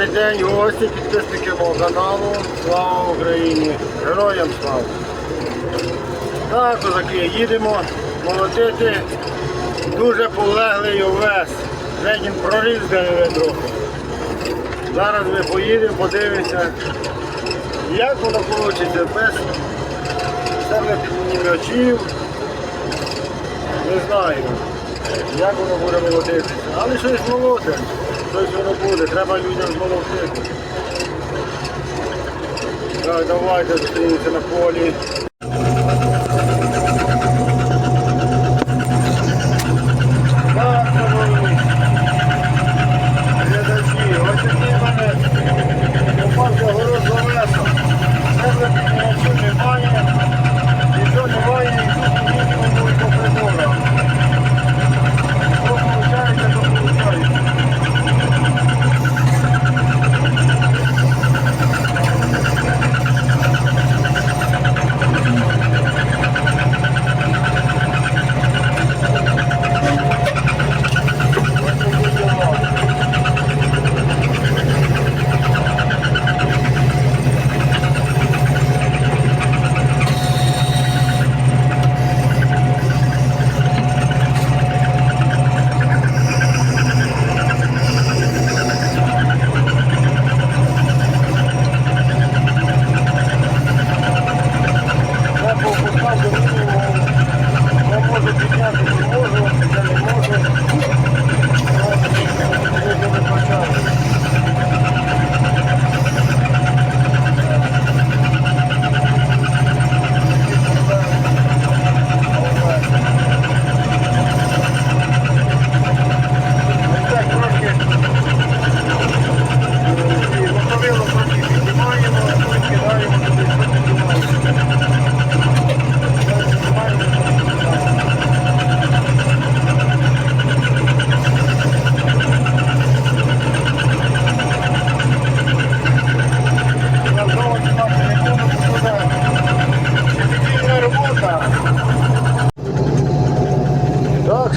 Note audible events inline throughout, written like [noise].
Добрий день, гості, підписники мого каналу. Слава Україні! Героям слава! Так, козаки, їдемо молотити дуже полеглий овес. Вже він прорізаний трохи. Зараз ми поїдемо, подивимося, як воно вийде без піднімачів. Не знаю, як воно буде молотитися. Але щось молоте, щось воно буде, треба людям зголосити. Так, давайте зустрінемося на полі.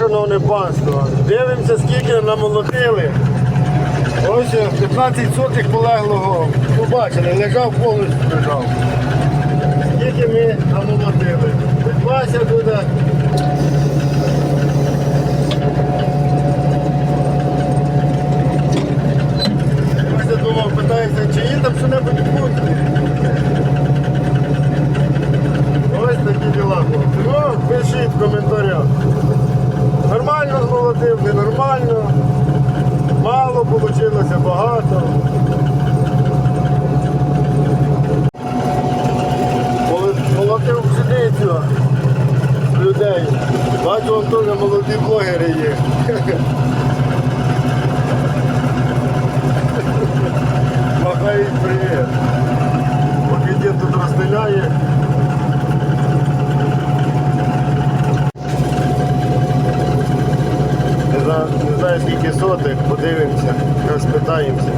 Шановне панство, дивимося, скільки намолотили. Ось 15 сотих полеглого. Побачили, лежав повністю лежав. Скільки ми намолотили. Вася туди. Ненормально. Мало вийшло, багато. Молотив пшеницю людей. Бачу, теж молоді блогери є. [laughs] Махають привіт. Поки дід тут розстріляє. Не знаю, не знаю скільки сотих, подивимося, розпитаємося,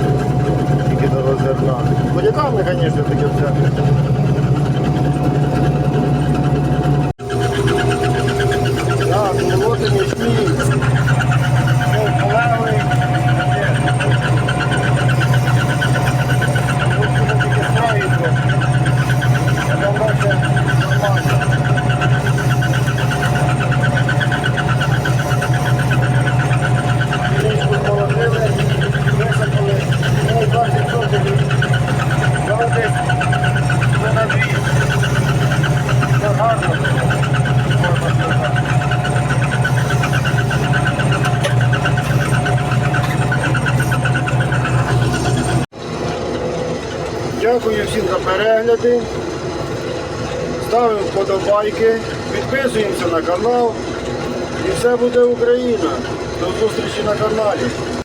того зерна. Будяками, звісно, таке все. Дякую всім за перегляди. Ставимо вподобайки, підписуємося на канал. І все буде Україна. До зустрічі на каналі.